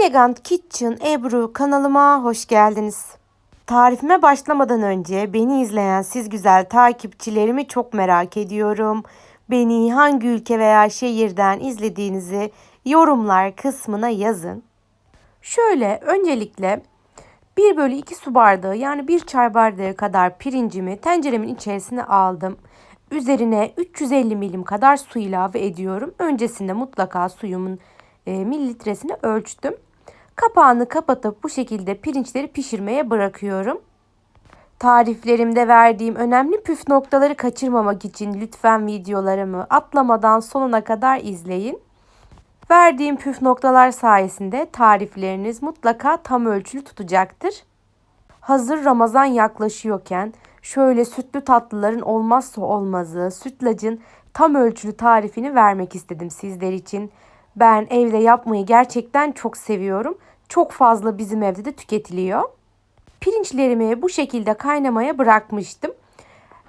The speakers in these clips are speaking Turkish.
Elegant Kitchen Ebru kanalıma hoş geldiniz. Tarifime başlamadan önce beni izleyen siz güzel takipçilerimi çok merak ediyorum. Beni hangi ülke veya şehirden izlediğinizi yorumlar kısmına yazın. Şöyle öncelikle 1 bölü 2 su bardağı yani 1 çay bardağı kadar pirincimi tenceremin içerisine aldım. Üzerine 350 milim kadar su ilave ediyorum. Öncesinde mutlaka suyumun e, mililitresini ölçtüm. Kapağını kapatıp bu şekilde pirinçleri pişirmeye bırakıyorum. Tariflerimde verdiğim önemli püf noktaları kaçırmamak için lütfen videolarımı atlamadan sonuna kadar izleyin. Verdiğim püf noktalar sayesinde tarifleriniz mutlaka tam ölçülü tutacaktır. Hazır Ramazan yaklaşıyorken şöyle sütlü tatlıların olmazsa olmazı sütlacın tam ölçülü tarifini vermek istedim sizler için. Ben evde yapmayı gerçekten çok seviyorum. Çok fazla bizim evde de tüketiliyor. Pirinçlerimi bu şekilde kaynamaya bırakmıştım.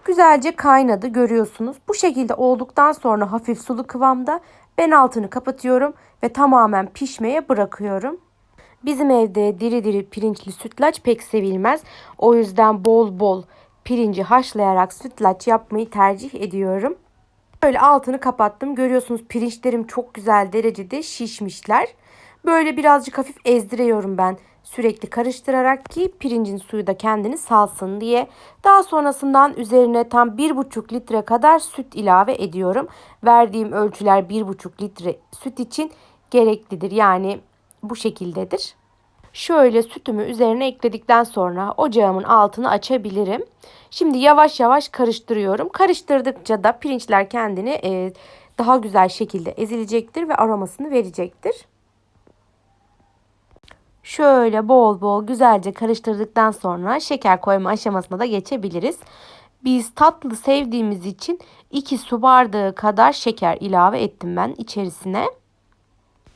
Güzelce kaynadı görüyorsunuz. Bu şekilde olduktan sonra hafif sulu kıvamda ben altını kapatıyorum ve tamamen pişmeye bırakıyorum. Bizim evde diri diri pirinçli sütlaç pek sevilmez. O yüzden bol bol pirinci haşlayarak sütlaç yapmayı tercih ediyorum. Böyle altını kapattım. Görüyorsunuz pirinçlerim çok güzel derecede şişmişler. Böyle birazcık hafif ezdiriyorum ben sürekli karıştırarak ki pirincin suyu da kendini salsın diye. Daha sonrasından üzerine tam 1,5 litre kadar süt ilave ediyorum. Verdiğim ölçüler 1,5 litre süt için gereklidir. Yani bu şekildedir. Şöyle sütümü üzerine ekledikten sonra ocağımın altını açabilirim. Şimdi yavaş yavaş karıştırıyorum. Karıştırdıkça da pirinçler kendini e, daha güzel şekilde ezilecektir ve aromasını verecektir. Şöyle bol bol güzelce karıştırdıktan sonra şeker koyma aşamasına da geçebiliriz. Biz tatlı sevdiğimiz için 2 su bardağı kadar şeker ilave ettim ben içerisine.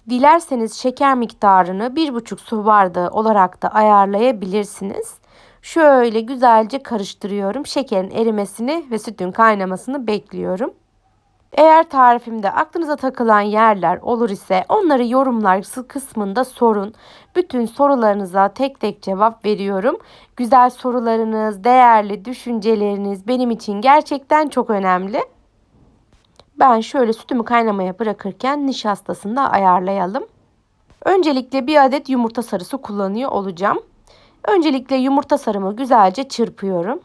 Dilerseniz şeker miktarını 1,5 su bardağı olarak da ayarlayabilirsiniz. Şöyle güzelce karıştırıyorum. Şekerin erimesini ve sütün kaynamasını bekliyorum. Eğer tarifimde aklınıza takılan yerler olur ise onları yorumlar kısmında sorun. Bütün sorularınıza tek tek cevap veriyorum. Güzel sorularınız, değerli düşünceleriniz benim için gerçekten çok önemli. Ben şöyle sütümü kaynamaya bırakırken nişastasını da ayarlayalım. Öncelikle bir adet yumurta sarısı kullanıyor olacağım. Öncelikle yumurta sarımı güzelce çırpıyorum.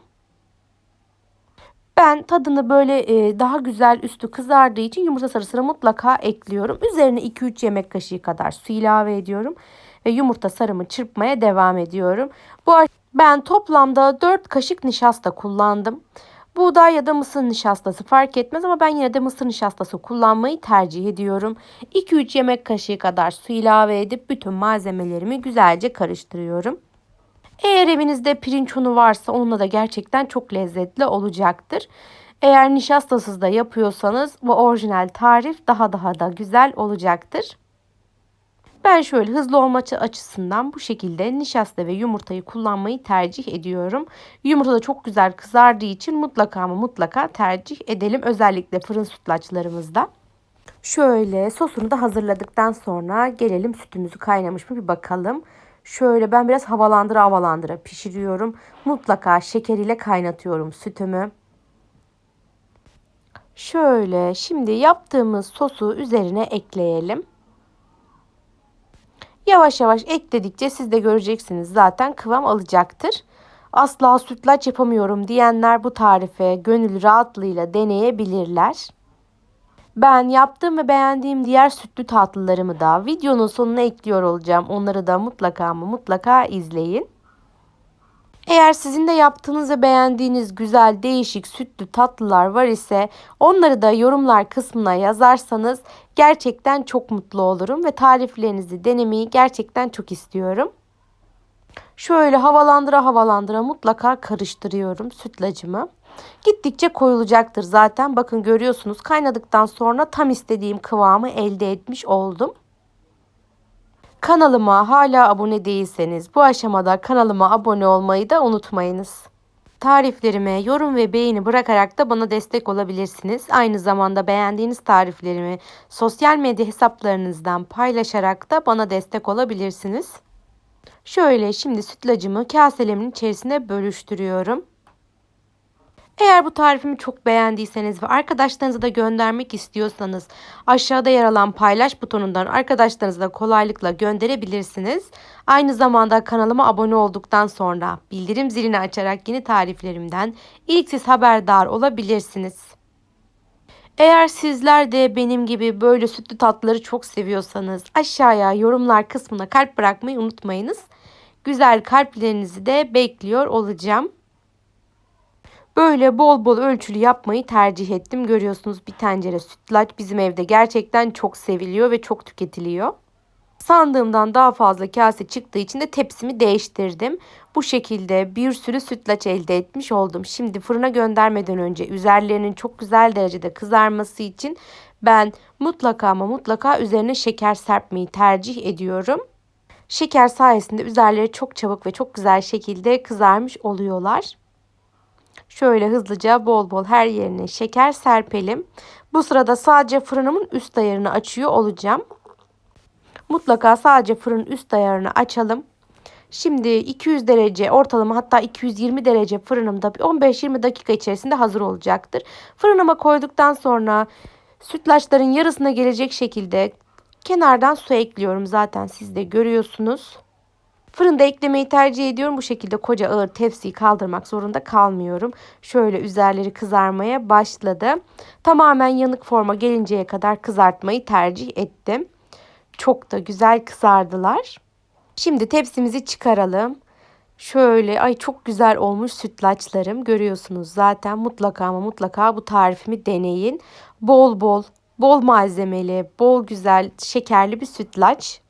Ben tadını böyle e, daha güzel üstü kızardığı için yumurta sarısını mutlaka ekliyorum. Üzerine 2-3 yemek kaşığı kadar su ilave ediyorum. Ve yumurta sarımı çırpmaya devam ediyorum. Bu ben toplamda 4 kaşık nişasta kullandım. Buğday ya da mısır nişastası fark etmez ama ben yine de mısır nişastası kullanmayı tercih ediyorum. 2-3 yemek kaşığı kadar su ilave edip bütün malzemelerimi güzelce karıştırıyorum. Eğer evinizde pirinç unu varsa onunla da gerçekten çok lezzetli olacaktır. Eğer nişastasız da yapıyorsanız bu orijinal tarif daha daha da güzel olacaktır. Ben şöyle hızlı olma açısından bu şekilde nişasta ve yumurtayı kullanmayı tercih ediyorum. Yumurta da çok güzel kızardığı için mutlaka mı mutlaka tercih edelim. Özellikle fırın sütlaçlarımızda. Şöyle sosunu da hazırladıktan sonra gelelim sütümüzü kaynamış mı bir bakalım. Şöyle ben biraz havalandıra havalandıra pişiriyorum. Mutlaka şeker ile kaynatıyorum sütümü. Şöyle şimdi yaptığımız sosu üzerine ekleyelim. Yavaş yavaş ekledikçe siz de göreceksiniz zaten kıvam alacaktır. Asla sütlaç yapamıyorum diyenler bu tarife gönül rahatlığıyla deneyebilirler. Ben yaptığım ve beğendiğim diğer sütlü tatlılarımı da videonun sonuna ekliyor olacağım. Onları da mutlaka ama mutlaka izleyin. Eğer sizin de yaptığınız beğendiğiniz güzel değişik sütlü tatlılar var ise onları da yorumlar kısmına yazarsanız gerçekten çok mutlu olurum ve tariflerinizi denemeyi gerçekten çok istiyorum. Şöyle havalandıra havalandıra mutlaka karıştırıyorum sütlacımı. Gittikçe koyulacaktır zaten. Bakın görüyorsunuz kaynadıktan sonra tam istediğim kıvamı elde etmiş oldum. Kanalıma hala abone değilseniz bu aşamada kanalıma abone olmayı da unutmayınız. Tariflerime yorum ve beğeni bırakarak da bana destek olabilirsiniz. Aynı zamanda beğendiğiniz tariflerimi sosyal medya hesaplarınızdan paylaşarak da bana destek olabilirsiniz. Şöyle şimdi sütlacımı kaselerimin içerisine bölüştürüyorum. Eğer bu tarifimi çok beğendiyseniz ve arkadaşlarınıza da göndermek istiyorsanız aşağıda yer alan paylaş butonundan arkadaşlarınıza da kolaylıkla gönderebilirsiniz. Aynı zamanda kanalıma abone olduktan sonra bildirim zilini açarak yeni tariflerimden ilk siz haberdar olabilirsiniz. Eğer sizler de benim gibi böyle sütlü tatlıları çok seviyorsanız aşağıya yorumlar kısmına kalp bırakmayı unutmayınız. Güzel kalplerinizi de bekliyor olacağım. Böyle bol bol ölçülü yapmayı tercih ettim. Görüyorsunuz bir tencere sütlaç bizim evde gerçekten çok seviliyor ve çok tüketiliyor. Sandığımdan daha fazla kase çıktığı için de tepsimi değiştirdim. Bu şekilde bir sürü sütlaç elde etmiş oldum. Şimdi fırına göndermeden önce üzerlerinin çok güzel derecede kızarması için ben mutlaka ama mutlaka üzerine şeker serpmeyi tercih ediyorum. Şeker sayesinde üzerleri çok çabuk ve çok güzel şekilde kızarmış oluyorlar. Şöyle hızlıca bol bol her yerine şeker serpelim. Bu sırada sadece fırınımın üst ayarını açıyor olacağım. Mutlaka sadece fırın üst ayarını açalım. Şimdi 200 derece ortalama hatta 220 derece fırınımda 15-20 dakika içerisinde hazır olacaktır. Fırınıma koyduktan sonra sütlaçların yarısına gelecek şekilde kenardan su ekliyorum zaten siz de görüyorsunuz. Fırında eklemeyi tercih ediyorum. Bu şekilde koca ağır tepsiyi kaldırmak zorunda kalmıyorum. Şöyle üzerleri kızarmaya başladı. Tamamen yanık forma gelinceye kadar kızartmayı tercih ettim. Çok da güzel kızardılar. Şimdi tepsimizi çıkaralım. Şöyle ay çok güzel olmuş sütlaçlarım görüyorsunuz zaten mutlaka ama mutlaka bu tarifimi deneyin. Bol bol bol malzemeli, bol güzel şekerli bir sütlaç.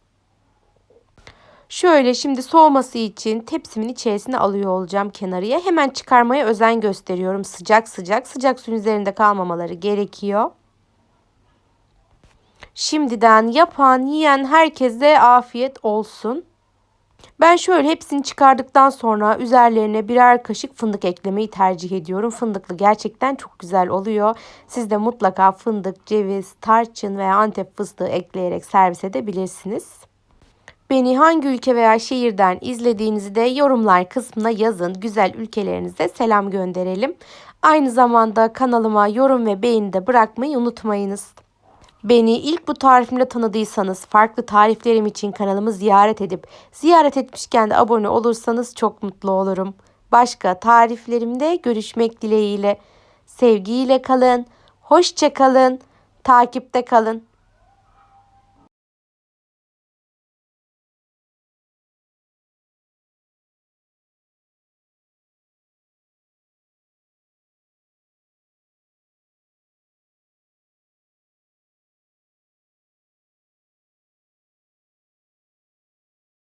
Şöyle şimdi soğuması için tepsimin içerisine alıyor olacağım kenarıya. Hemen çıkarmaya özen gösteriyorum. Sıcak sıcak. Sıcak suyun üzerinde kalmamaları gerekiyor. Şimdiden yapan, yiyen herkese afiyet olsun. Ben şöyle hepsini çıkardıktan sonra üzerlerine birer kaşık fındık eklemeyi tercih ediyorum. Fındıklı gerçekten çok güzel oluyor. Siz de mutlaka fındık, ceviz, tarçın veya antep fıstığı ekleyerek servis edebilirsiniz. Beni hangi ülke veya şehirden izlediğinizi de yorumlar kısmına yazın. Güzel ülkelerinize selam gönderelim. Aynı zamanda kanalıma yorum ve beğeni de bırakmayı unutmayınız. Beni ilk bu tarifimle tanıdıysanız farklı tariflerim için kanalımı ziyaret edip ziyaret etmişken de abone olursanız çok mutlu olurum. Başka tariflerimde görüşmek dileğiyle. Sevgiyle kalın, hoşça kalın, takipte kalın.